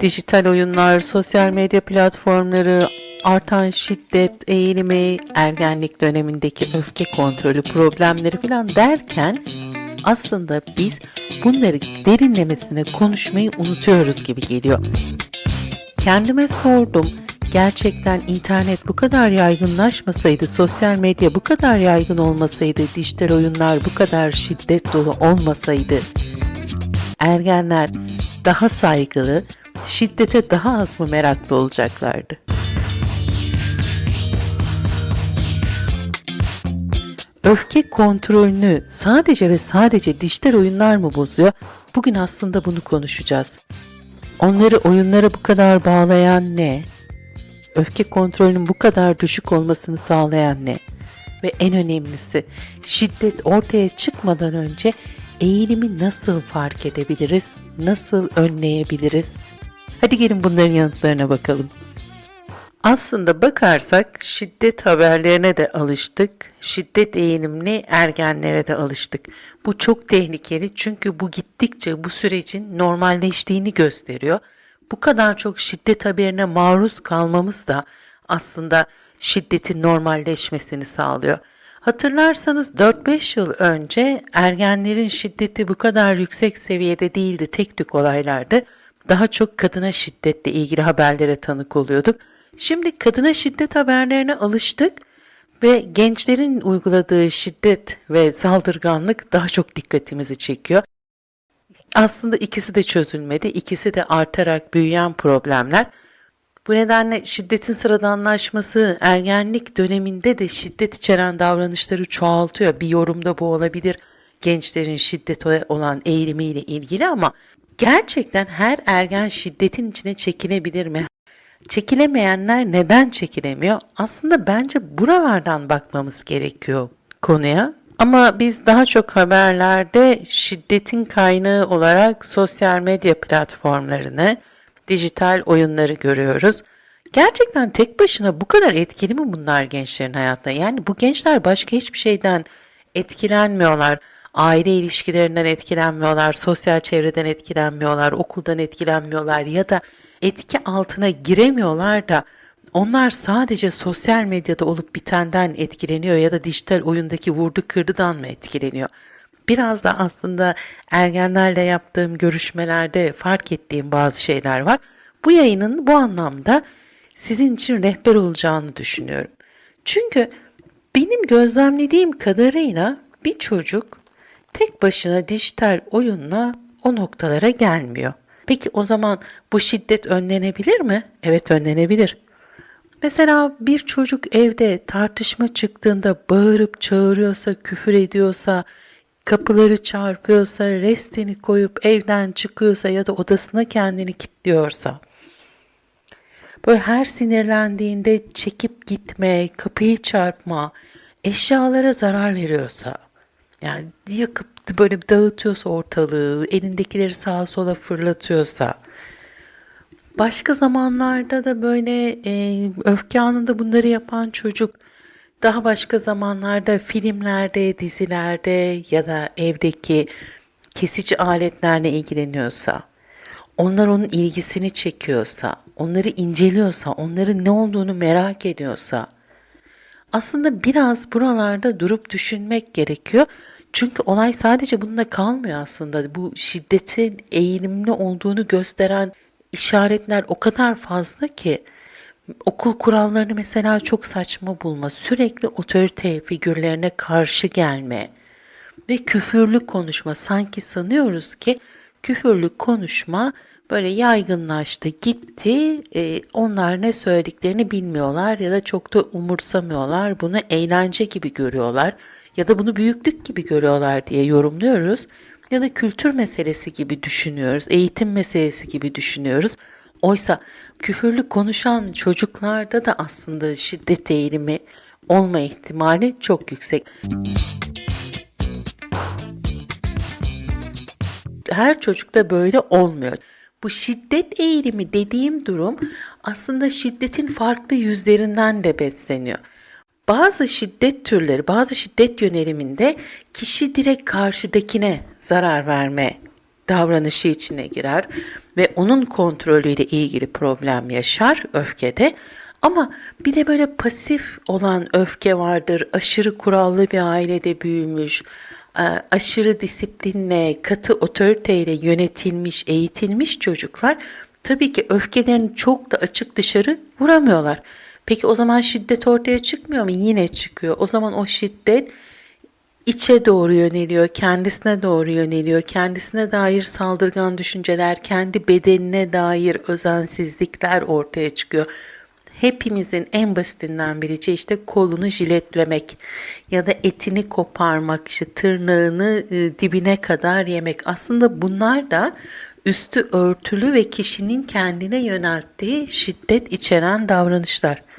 Dijital oyunlar, sosyal medya platformları, artan şiddet eğilimi, ergenlik dönemindeki öfke kontrolü problemleri falan derken aslında biz bunları derinlemesine konuşmayı unutuyoruz gibi geliyor. Kendime sordum. Gerçekten internet bu kadar yaygınlaşmasaydı, sosyal medya bu kadar yaygın olmasaydı, dijital oyunlar bu kadar şiddet dolu olmasaydı, ergenler daha saygılı, şiddete daha az mı meraklı olacaklardı? Öfke kontrolünü sadece ve sadece dijital oyunlar mı bozuyor? Bugün aslında bunu konuşacağız. Onları oyunlara bu kadar bağlayan ne? Öfke kontrolünün bu kadar düşük olmasını sağlayan ne? Ve en önemlisi şiddet ortaya çıkmadan önce eğilimi nasıl fark edebiliriz? Nasıl önleyebiliriz? Hadi gelin bunların yanıtlarına bakalım. Aslında bakarsak şiddet haberlerine de alıştık. Şiddet eğilimli ergenlere de alıştık. Bu çok tehlikeli çünkü bu gittikçe bu sürecin normalleştiğini gösteriyor. Bu kadar çok şiddet haberine maruz kalmamız da aslında şiddetin normalleşmesini sağlıyor. Hatırlarsanız 4-5 yıl önce ergenlerin şiddeti bu kadar yüksek seviyede değildi tek tük olaylardı. Daha çok kadına şiddetle ilgili haberlere tanık oluyorduk. Şimdi kadına şiddet haberlerine alıştık ve gençlerin uyguladığı şiddet ve saldırganlık daha çok dikkatimizi çekiyor. Aslında ikisi de çözülmedi. İkisi de artarak büyüyen problemler. Bu nedenle şiddetin sıradanlaşması ergenlik döneminde de şiddet içeren davranışları çoğaltıyor. Bir yorumda bu olabilir gençlerin şiddete olan eğilimiyle ilgili ama gerçekten her ergen şiddetin içine çekilebilir mi? Çekilemeyenler neden çekilemiyor? Aslında bence buralardan bakmamız gerekiyor konuya. Ama biz daha çok haberlerde şiddetin kaynağı olarak sosyal medya platformlarını, dijital oyunları görüyoruz. Gerçekten tek başına bu kadar etkili mi bunlar gençlerin hayatında? Yani bu gençler başka hiçbir şeyden etkilenmiyorlar. Aile ilişkilerinden etkilenmiyorlar, sosyal çevreden etkilenmiyorlar, okuldan etkilenmiyorlar ya da etki altına giremiyorlar da onlar sadece sosyal medyada olup bitenden etkileniyor ya da dijital oyundaki vurdu kırdıdan mı etkileniyor? Biraz da aslında ergenlerle yaptığım görüşmelerde fark ettiğim bazı şeyler var. Bu yayının bu anlamda sizin için rehber olacağını düşünüyorum. Çünkü benim gözlemlediğim kadarıyla bir çocuk tek başına dijital oyunla o noktalara gelmiyor. Peki o zaman bu şiddet önlenebilir mi? Evet önlenebilir. Mesela bir çocuk evde tartışma çıktığında bağırıp çağırıyorsa, küfür ediyorsa, kapıları çarpıyorsa, restini koyup evden çıkıyorsa ya da odasına kendini kilitliyorsa, böyle her sinirlendiğinde çekip gitme, kapıyı çarpma, eşyalara zarar veriyorsa, yani yakıp böyle dağıtıyorsa ortalığı, elindekileri sağa sola fırlatıyorsa, başka zamanlarda da böyle e, öfke anında bunları yapan çocuk, daha başka zamanlarda filmlerde, dizilerde ya da evdeki kesici aletlerle ilgileniyorsa, onlar onun ilgisini çekiyorsa, onları inceliyorsa, onların ne olduğunu merak ediyorsa, aslında biraz buralarda durup düşünmek gerekiyor. Çünkü olay sadece bununla kalmıyor aslında. Bu şiddetin eğilimli olduğunu gösteren işaretler o kadar fazla ki okul kurallarını mesela çok saçma bulma, sürekli otorite figürlerine karşı gelme ve küfürlü konuşma. Sanki sanıyoruz ki küfürlü konuşma böyle yaygınlaştı, gitti. E, onlar ne söylediklerini bilmiyorlar ya da çok da umursamıyorlar. Bunu eğlence gibi görüyorlar ya da bunu büyüklük gibi görüyorlar diye yorumluyoruz ya da kültür meselesi gibi düşünüyoruz, eğitim meselesi gibi düşünüyoruz. Oysa küfürlü konuşan çocuklarda da aslında şiddet eğilimi olma ihtimali çok yüksek. Her çocukta böyle olmuyor. Bu şiddet eğilimi dediğim durum aslında şiddetin farklı yüzlerinden de besleniyor. Bazı şiddet türleri, bazı şiddet yöneliminde kişi direkt karşıdakine zarar verme davranışı içine girer ve onun kontrolüyle ilgili problem yaşar öfkede. Ama bir de böyle pasif olan öfke vardır. Aşırı kurallı bir ailede büyümüş, e, aşırı disiplinle, katı otoriteyle yönetilmiş, eğitilmiş çocuklar tabii ki öfkelerini çok da açık dışarı vuramıyorlar. Peki o zaman şiddet ortaya çıkmıyor mu? Yine çıkıyor. O zaman o şiddet içe doğru yöneliyor, kendisine doğru yöneliyor, kendisine dair saldırgan düşünceler, kendi bedenine dair özensizlikler ortaya çıkıyor. Hepimizin en basitinden bileceği işte kolunu jiletlemek ya da etini koparmak, işte tırnağını e, dibine kadar yemek. Aslında bunlar da üstü örtülü ve kişinin kendine yönelttiği şiddet içeren davranışlar.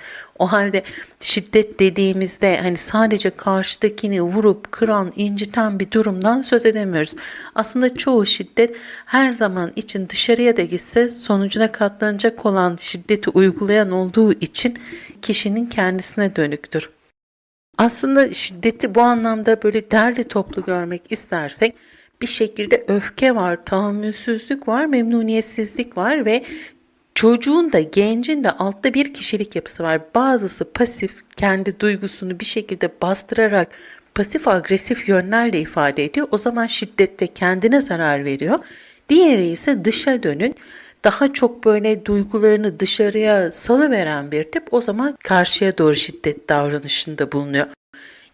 O halde şiddet dediğimizde hani sadece karşıdakini vurup kıran, inciten bir durumdan söz edemiyoruz. Aslında çoğu şiddet her zaman için dışarıya da gitse sonucuna katlanacak olan şiddeti uygulayan olduğu için kişinin kendisine dönüktür. Aslında şiddeti bu anlamda böyle derli toplu görmek istersek bir şekilde öfke var, tahammülsüzlük var, memnuniyetsizlik var ve çocuğun da gencin de altta bir kişilik yapısı var. Bazısı pasif, kendi duygusunu bir şekilde bastırarak pasif agresif yönlerle ifade ediyor. O zaman şiddette kendine zarar veriyor. Diğeri ise dışa dönük, daha çok böyle duygularını dışarıya salıveren bir tip o zaman karşıya doğru şiddet davranışında bulunuyor.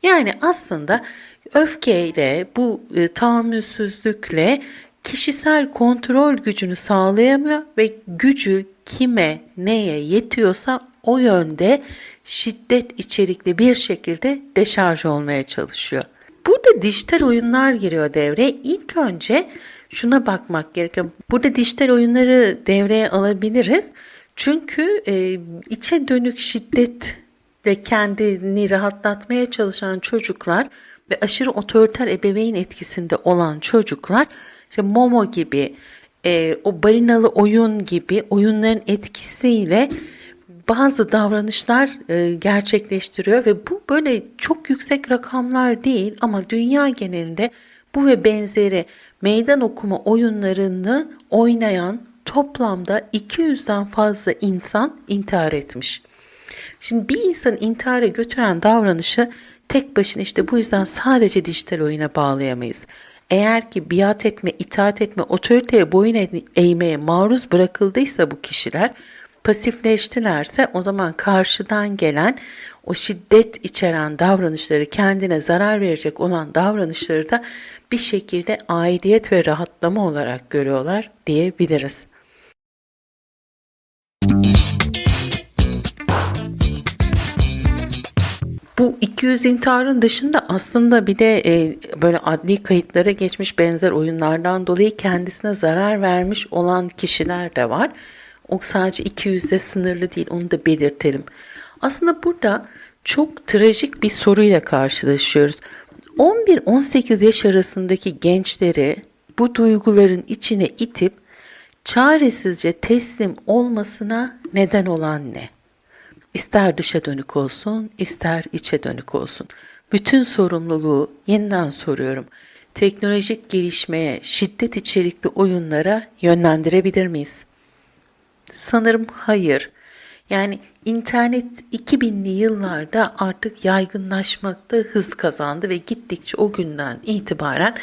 Yani aslında öfkeyle, bu e, tahammülsüzlükle kişisel kontrol gücünü sağlayamıyor ve gücü kime, neye yetiyorsa o yönde şiddet içerikli bir şekilde deşarj olmaya çalışıyor. Burada dijital oyunlar giriyor devreye. İlk önce şuna bakmak gerekiyor. Burada dijital oyunları devreye alabiliriz. Çünkü e, içe dönük şiddet ve kendini rahatlatmaya çalışan çocuklar ve aşırı otoriter ebeveyn etkisinde olan çocuklar işte Momo gibi e, o balinalı oyun gibi oyunların etkisiyle bazı davranışlar e, gerçekleştiriyor ve bu böyle çok yüksek rakamlar değil ama dünya genelinde bu ve benzeri meydan okuma oyunlarını oynayan toplamda 200'den fazla insan intihar etmiş. Şimdi bir insan intihara götüren davranışı tek başına işte bu yüzden sadece dijital oyuna bağlayamayız. Eğer ki biat etme, itaat etme, otoriteye boyun eğmeye maruz bırakıldıysa bu kişiler pasifleştilerse o zaman karşıdan gelen o şiddet içeren davranışları kendine zarar verecek olan davranışları da bir şekilde aidiyet ve rahatlama olarak görüyorlar diyebiliriz. Bu 200 intiharın dışında aslında bir de e, böyle adli kayıtlara geçmiş benzer oyunlardan dolayı kendisine zarar vermiş olan kişiler de var. O sadece 200'e sınırlı değil onu da belirtelim. Aslında burada çok trajik bir soruyla karşılaşıyoruz. 11-18 yaş arasındaki gençleri bu duyguların içine itip çaresizce teslim olmasına neden olan ne? İster dışa dönük olsun, ister içe dönük olsun. Bütün sorumluluğu yeniden soruyorum. Teknolojik gelişmeye, şiddet içerikli oyunlara yönlendirebilir miyiz? Sanırım hayır. Yani internet 2000'li yıllarda artık yaygınlaşmakta hız kazandı ve gittikçe o günden itibaren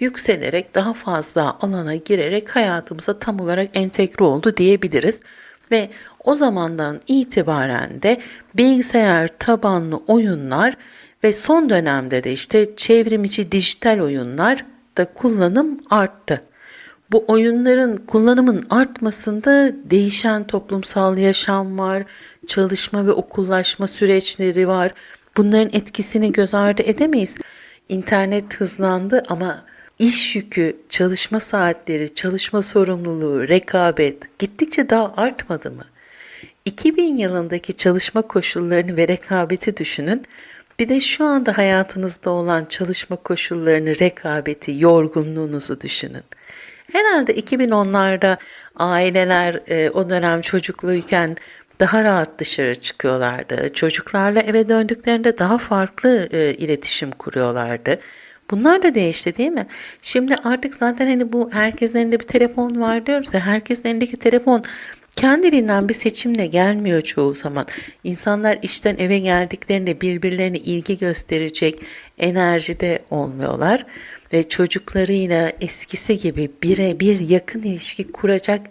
yükselerek daha fazla alana girerek hayatımıza tam olarak entegre oldu diyebiliriz. Ve o zamandan itibaren de bilgisayar tabanlı oyunlar ve son dönemde de işte çevrimiçi dijital oyunlar da kullanım arttı. Bu oyunların kullanımın artmasında değişen toplumsal yaşam var, çalışma ve okullaşma süreçleri var. Bunların etkisini göz ardı edemeyiz. İnternet hızlandı ama iş yükü, çalışma saatleri, çalışma sorumluluğu, rekabet gittikçe daha artmadı mı? 2000 yılındaki çalışma koşullarını ve rekabeti düşünün. Bir de şu anda hayatınızda olan çalışma koşullarını, rekabeti, yorgunluğunuzu düşünün. Herhalde 2010'larda aileler e, o dönem çocukluyken daha rahat dışarı çıkıyorlardı. Çocuklarla eve döndüklerinde daha farklı e, iletişim kuruyorlardı. Bunlar da değişti değil mi? Şimdi artık zaten hani bu herkesin elinde bir telefon var diyoruz ya herkesin elindeki telefon kendiliğinden bir seçimle gelmiyor çoğu zaman. İnsanlar işten eve geldiklerinde birbirlerine ilgi gösterecek enerjide olmuyorlar ve çocuklarıyla eskisi gibi birebir yakın ilişki kuracak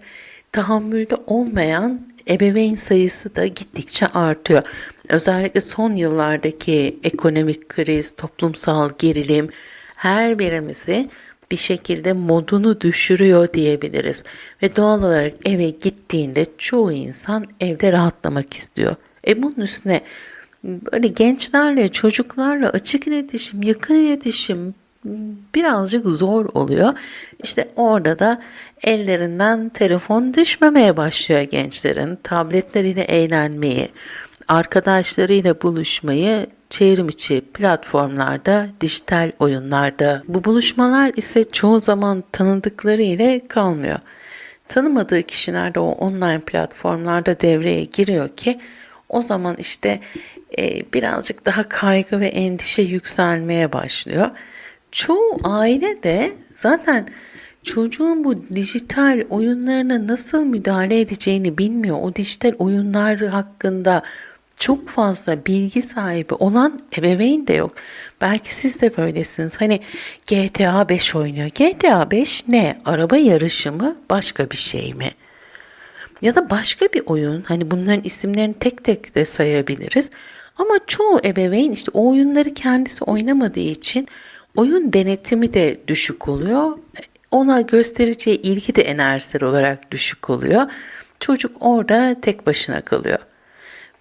tahammülde olmayan ebeveyn sayısı da gittikçe artıyor. Özellikle son yıllardaki ekonomik kriz, toplumsal gerilim her birimizi bir şekilde modunu düşürüyor diyebiliriz. Ve doğal olarak eve gittiğinde çoğu insan evde rahatlamak istiyor. E bunun üstüne böyle gençlerle, çocuklarla açık iletişim, yakın iletişim birazcık zor oluyor. İşte orada da ellerinden telefon düşmemeye başlıyor gençlerin. Tabletleriyle eğlenmeyi, arkadaşlarıyla buluşmayı çevrim içi platformlarda, dijital oyunlarda. Bu buluşmalar ise çoğu zaman tanıdıkları ile kalmıyor. Tanımadığı kişiler de o online platformlarda devreye giriyor ki o zaman işte e, birazcık daha kaygı ve endişe yükselmeye başlıyor. Çoğu aile de zaten çocuğun bu dijital oyunlarına nasıl müdahale edeceğini bilmiyor. O dijital oyunlar hakkında çok fazla bilgi sahibi olan ebeveyn de yok. Belki siz de böylesiniz. Hani GTA 5 oynuyor. GTA 5 ne? Araba yarışı mı? Başka bir şey mi? Ya da başka bir oyun. Hani bunların isimlerini tek tek de sayabiliriz. Ama çoğu ebeveyn işte o oyunları kendisi oynamadığı için oyun denetimi de düşük oluyor. Ona göstereceği ilgi de enerjisel olarak düşük oluyor. Çocuk orada tek başına kalıyor.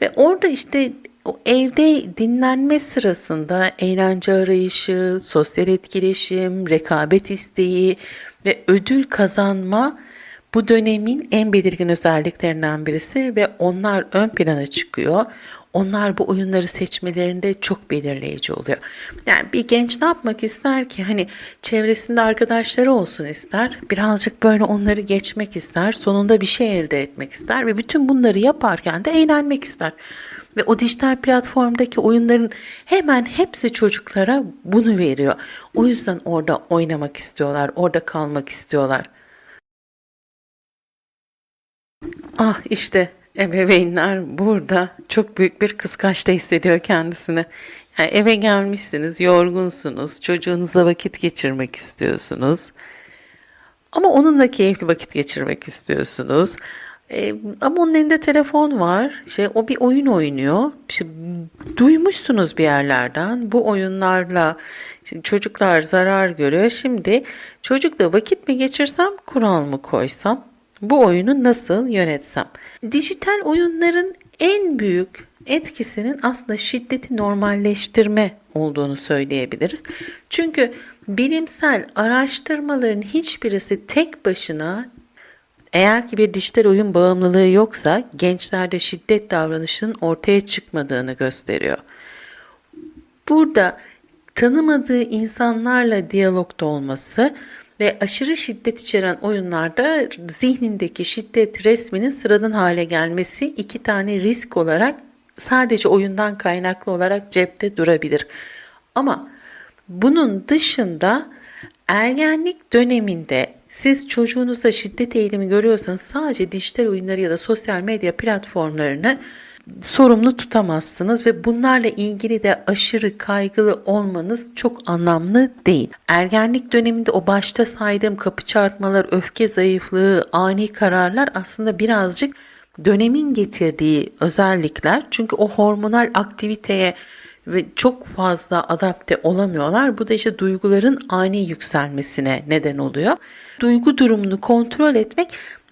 Ve orada işte o evde dinlenme sırasında eğlence arayışı, sosyal etkileşim, rekabet isteği ve ödül kazanma bu dönemin en belirgin özelliklerinden birisi ve onlar ön plana çıkıyor. Onlar bu oyunları seçmelerinde çok belirleyici oluyor. Yani bir genç ne yapmak ister ki? Hani çevresinde arkadaşları olsun ister. Birazcık böyle onları geçmek ister. Sonunda bir şey elde etmek ister ve bütün bunları yaparken de eğlenmek ister. Ve o dijital platformdaki oyunların hemen hepsi çocuklara bunu veriyor. O yüzden orada oynamak istiyorlar, orada kalmak istiyorlar. Ah işte ebeveynler burada çok büyük bir kıskançta hissediyor kendisini. Yani eve gelmişsiniz, yorgunsunuz, çocuğunuzla vakit geçirmek istiyorsunuz. Ama onunla keyifli vakit geçirmek istiyorsunuz. Ee, ama onun elinde telefon var. Şey, o bir oyun oynuyor. İşte, duymuşsunuz bir yerlerden. Bu oyunlarla işte çocuklar zarar görüyor. Şimdi çocukla vakit mi geçirsem, kural mı koysam? Bu oyunu nasıl yönetsem? Dijital oyunların en büyük etkisinin aslında şiddeti normalleştirme olduğunu söyleyebiliriz. Çünkü bilimsel araştırmaların hiçbirisi tek başına eğer ki bir dijital oyun bağımlılığı yoksa gençlerde şiddet davranışının ortaya çıkmadığını gösteriyor. Burada tanımadığı insanlarla diyalogda olması ve aşırı şiddet içeren oyunlarda zihnindeki şiddet resminin sıradan hale gelmesi iki tane risk olarak sadece oyundan kaynaklı olarak cepte durabilir. Ama bunun dışında ergenlik döneminde siz çocuğunuzda şiddet eğilimi görüyorsanız sadece dijital oyunları ya da sosyal medya platformlarını sorumlu tutamazsınız ve bunlarla ilgili de aşırı kaygılı olmanız çok anlamlı değil. Ergenlik döneminde o başta saydığım kapı çarpmalar, öfke zayıflığı, ani kararlar aslında birazcık dönemin getirdiği özellikler. Çünkü o hormonal aktiviteye ve çok fazla adapte olamıyorlar. Bu da işte duyguların ani yükselmesine neden oluyor. Duygu durumunu kontrol etmek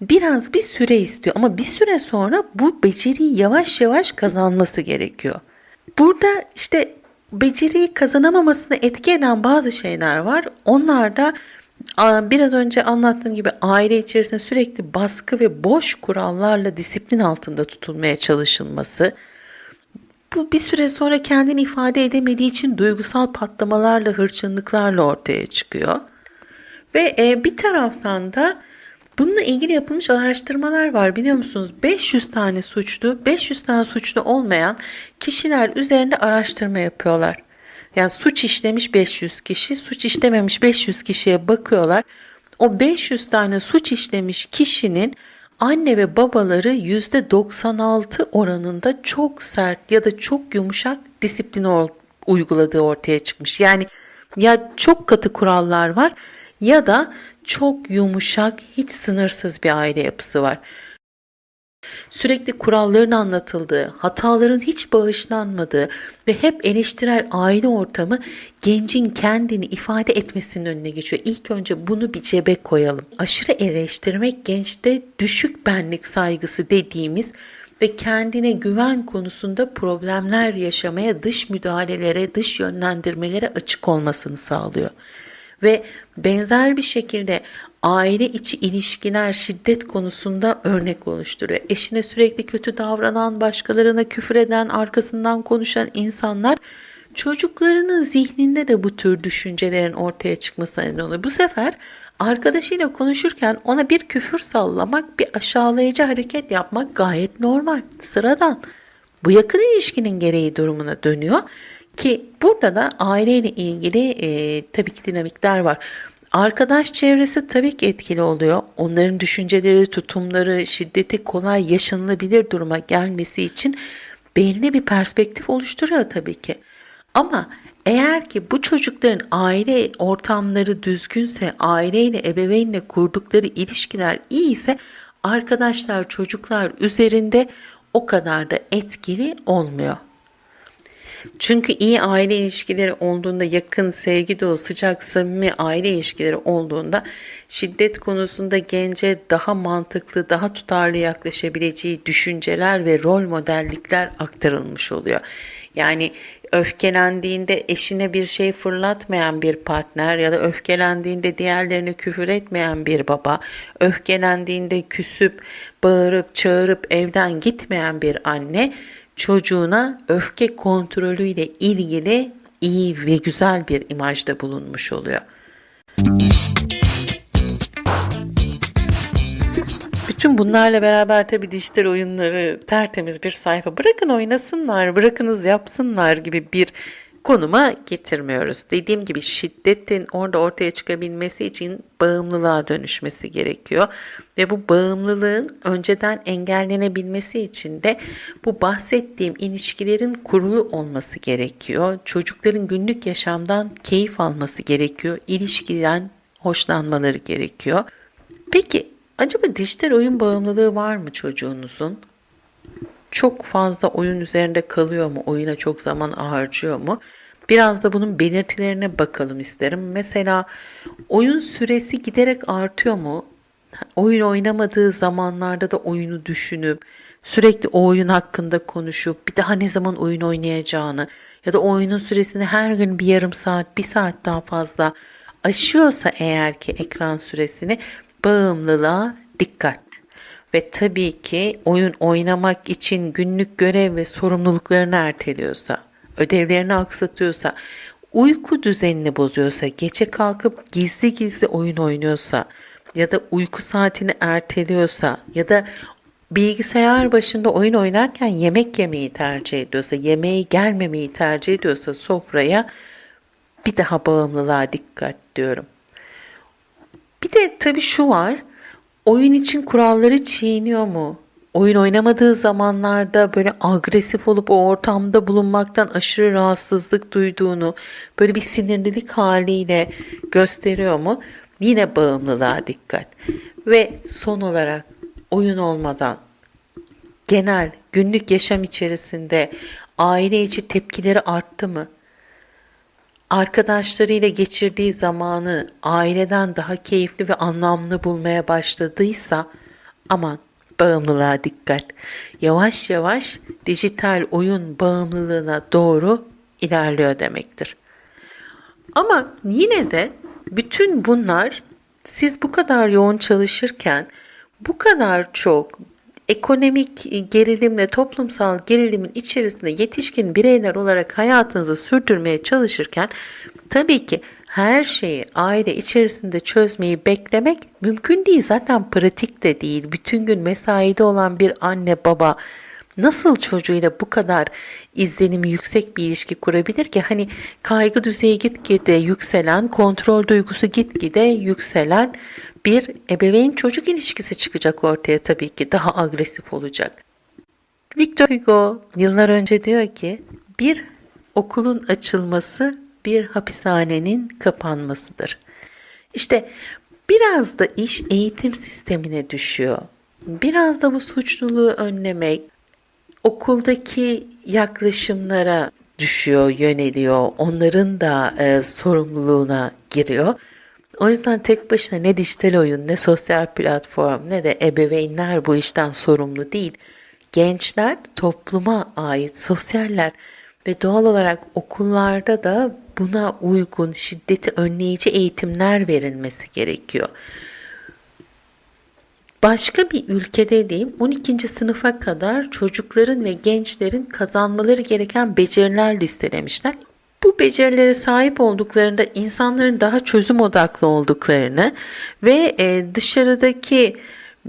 biraz bir süre istiyor ama bir süre sonra bu beceriyi yavaş yavaş kazanması gerekiyor. Burada işte beceriyi kazanamamasına etki eden bazı şeyler var. Onlar da biraz önce anlattığım gibi aile içerisinde sürekli baskı ve boş kurallarla disiplin altında tutulmaya çalışılması, bu bir süre sonra kendini ifade edemediği için duygusal patlamalarla, hırçınlıklarla ortaya çıkıyor. Ve e, bir taraftan da bununla ilgili yapılmış araştırmalar var biliyor musunuz? 500 tane suçlu, 500 tane suçlu olmayan kişiler üzerinde araştırma yapıyorlar. Yani suç işlemiş 500 kişi, suç işlememiş 500 kişiye bakıyorlar. O 500 tane suç işlemiş kişinin anne ve babaları %96 oranında çok sert ya da çok yumuşak disiplin uyguladığı ortaya çıkmış. Yani ya çok katı kurallar var ya da çok yumuşak, hiç sınırsız bir aile yapısı var. Sürekli kuralların anlatıldığı, hataların hiç bağışlanmadığı ve hep eleştirel aile ortamı gencin kendini ifade etmesinin önüne geçiyor. İlk önce bunu bir cebe koyalım. Aşırı eleştirmek gençte düşük benlik saygısı dediğimiz ve kendine güven konusunda problemler yaşamaya, dış müdahalelere, dış yönlendirmelere açık olmasını sağlıyor. Ve benzer bir şekilde aile içi ilişkiler şiddet konusunda örnek oluşturuyor. Eşine sürekli kötü davranan, başkalarına küfür eden, arkasından konuşan insanlar çocuklarının zihninde de bu tür düşüncelerin ortaya çıkmasına neden oluyor. Bu sefer arkadaşıyla konuşurken ona bir küfür sallamak, bir aşağılayıcı hareket yapmak gayet normal, sıradan. Bu yakın ilişkinin gereği durumuna dönüyor ki burada da aileyle ilgili e, tabii ki dinamikler var. Arkadaş çevresi tabii ki etkili oluyor. Onların düşünceleri, tutumları, şiddeti kolay yaşanılabilir duruma gelmesi için belli bir perspektif oluşturuyor tabii ki. Ama eğer ki bu çocukların aile ortamları düzgünse, aileyle, ebeveynle kurdukları ilişkiler iyi ise arkadaşlar, çocuklar üzerinde o kadar da etkili olmuyor. Çünkü iyi aile ilişkileri olduğunda, yakın, sevgi dolu, sıcak, samimi aile ilişkileri olduğunda şiddet konusunda gence daha mantıklı, daha tutarlı yaklaşabileceği düşünceler ve rol modellikler aktarılmış oluyor. Yani öfkelendiğinde eşine bir şey fırlatmayan bir partner ya da öfkelendiğinde diğerlerine küfür etmeyen bir baba, öfkelendiğinde küsüp, bağırıp, çağırıp evden gitmeyen bir anne çocuğuna öfke kontrolüyle ilgili iyi ve güzel bir imajda bulunmuş oluyor. Bütün bunlarla beraber tabii dijital oyunları tertemiz bir sayfa bırakın oynasınlar, bırakınız yapsınlar gibi bir konuma getirmiyoruz. Dediğim gibi şiddetin orada ortaya çıkabilmesi için bağımlılığa dönüşmesi gerekiyor. Ve bu bağımlılığın önceden engellenebilmesi için de bu bahsettiğim ilişkilerin kurulu olması gerekiyor. Çocukların günlük yaşamdan keyif alması gerekiyor. İlişkiden hoşlanmaları gerekiyor. Peki acaba dijital oyun bağımlılığı var mı çocuğunuzun? çok fazla oyun üzerinde kalıyor mu? Oyuna çok zaman harcıyor mu? Biraz da bunun belirtilerine bakalım isterim. Mesela oyun süresi giderek artıyor mu? Oyun oynamadığı zamanlarda da oyunu düşünüp sürekli o oyun hakkında konuşup bir daha ne zaman oyun oynayacağını ya da oyunun süresini her gün bir yarım saat, bir saat daha fazla aşıyorsa eğer ki ekran süresini bağımlılığa dikkat. Ve tabii ki oyun oynamak için günlük görev ve sorumluluklarını erteliyorsa, ödevlerini aksatıyorsa, uyku düzenini bozuyorsa, gece kalkıp gizli gizli oyun oynuyorsa ya da uyku saatini erteliyorsa ya da bilgisayar başında oyun oynarken yemek yemeyi tercih ediyorsa, yemeği gelmemeyi tercih ediyorsa sofraya bir daha bağımlılığa dikkat diyorum. Bir de tabii şu var oyun için kuralları çiğniyor mu? Oyun oynamadığı zamanlarda böyle agresif olup o ortamda bulunmaktan aşırı rahatsızlık duyduğunu, böyle bir sinirlilik haliyle gösteriyor mu? Yine bağımlılığa dikkat. Ve son olarak oyun olmadan genel günlük yaşam içerisinde aile içi tepkileri arttı mı? arkadaşlarıyla geçirdiği zamanı aileden daha keyifli ve anlamlı bulmaya başladıysa aman bağımlılığa dikkat. Yavaş yavaş dijital oyun bağımlılığına doğru ilerliyor demektir. Ama yine de bütün bunlar siz bu kadar yoğun çalışırken bu kadar çok ekonomik gerilimle toplumsal gerilimin içerisinde yetişkin bireyler olarak hayatınızı sürdürmeye çalışırken tabii ki her şeyi aile içerisinde çözmeyi beklemek mümkün değil. Zaten pratik de değil. Bütün gün mesaide olan bir anne baba nasıl çocuğuyla bu kadar izlenimi yüksek bir ilişki kurabilir ki? Hani kaygı düzeyi gitgide yükselen, kontrol duygusu gitgide yükselen bir ebeveyn çocuk ilişkisi çıkacak ortaya tabii ki daha agresif olacak. Victor Hugo yıllar önce diyor ki bir okulun açılması bir hapishanenin kapanmasıdır. İşte biraz da iş eğitim sistemine düşüyor. Biraz da bu suçluluğu önlemek, okuldaki yaklaşımlara düşüyor, yöneliyor. Onların da e, sorumluluğuna giriyor. O yüzden tek başına ne dijital oyun, ne sosyal platform, ne de ebeveynler bu işten sorumlu değil. Gençler topluma ait sosyaller ve doğal olarak okullarda da buna uygun şiddeti önleyici eğitimler verilmesi gerekiyor. Başka bir ülkede diyeyim 12. sınıfa kadar çocukların ve gençlerin kazanmaları gereken beceriler listelemişler. Bu becerilere sahip olduklarında insanların daha çözüm odaklı olduklarını ve e, dışarıdaki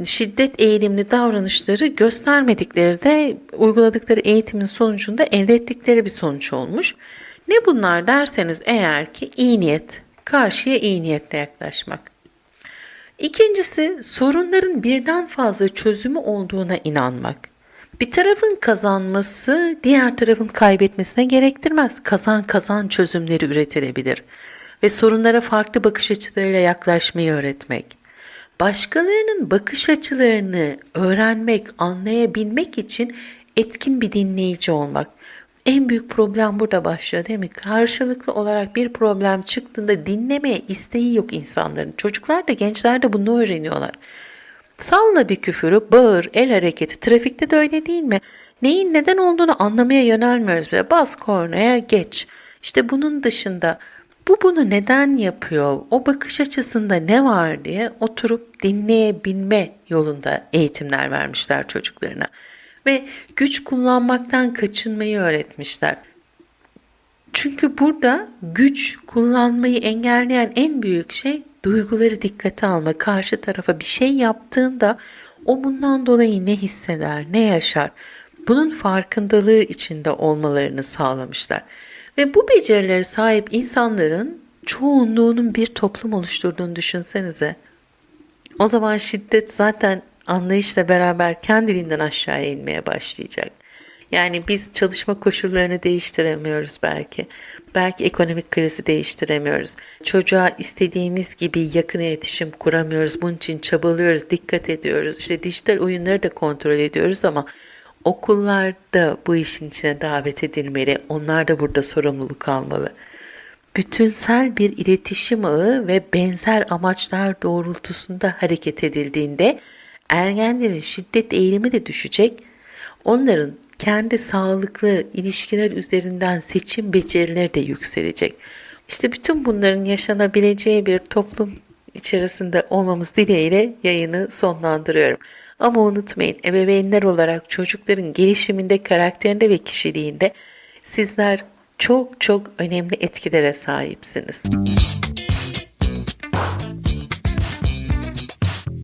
şiddet eğilimli davranışları göstermedikleri de uyguladıkları eğitimin sonucunda elde ettikleri bir sonuç olmuş. Ne bunlar derseniz eğer ki iyi niyet, karşıya iyi niyetle yaklaşmak. İkincisi sorunların birden fazla çözümü olduğuna inanmak. Bir tarafın kazanması diğer tarafın kaybetmesine gerektirmez. Kazan kazan çözümleri üretilebilir ve sorunlara farklı bakış açılarıyla yaklaşmayı öğretmek. Başkalarının bakış açılarını öğrenmek, anlayabilmek için etkin bir dinleyici olmak. En büyük problem burada başlıyor değil mi? Karşılıklı olarak bir problem çıktığında dinlemeye isteği yok insanların. Çocuklar da gençler de bunu öğreniyorlar. Salla bir küfürü, bağır, el hareketi. Trafikte de öyle değil mi? Neyin neden olduğunu anlamaya yönelmiyoruz bile. Bas kornaya geç. İşte bunun dışında bu bunu neden yapıyor? O bakış açısında ne var diye oturup dinleyebilme yolunda eğitimler vermişler çocuklarına ve güç kullanmaktan kaçınmayı öğretmişler. Çünkü burada güç kullanmayı engelleyen en büyük şey duyguları dikkate alma. Karşı tarafa bir şey yaptığında o bundan dolayı ne hisseder, ne yaşar? Bunun farkındalığı içinde olmalarını sağlamışlar. Ve bu becerilere sahip insanların çoğunluğunun bir toplum oluşturduğunu düşünsenize. O zaman şiddet zaten anlayışla beraber kendiliğinden aşağıya inmeye başlayacak. Yani biz çalışma koşullarını değiştiremiyoruz belki. Belki ekonomik krizi değiştiremiyoruz. Çocuğa istediğimiz gibi yakın iletişim kuramıyoruz. Bunun için çabalıyoruz, dikkat ediyoruz. İşte dijital oyunları da kontrol ediyoruz ama okullarda bu işin içine davet edilmeli. Onlar da burada sorumluluk almalı. Bütünsel bir iletişim ağı ve benzer amaçlar doğrultusunda hareket edildiğinde ergenlerin şiddet eğilimi de düşecek. Onların kendi sağlıklı ilişkiler üzerinden seçim becerileri de yükselecek. İşte bütün bunların yaşanabileceği bir toplum içerisinde olmamız dileğiyle yayını sonlandırıyorum. Ama unutmayın ebeveynler olarak çocukların gelişiminde, karakterinde ve kişiliğinde sizler çok çok önemli etkilere sahipsiniz.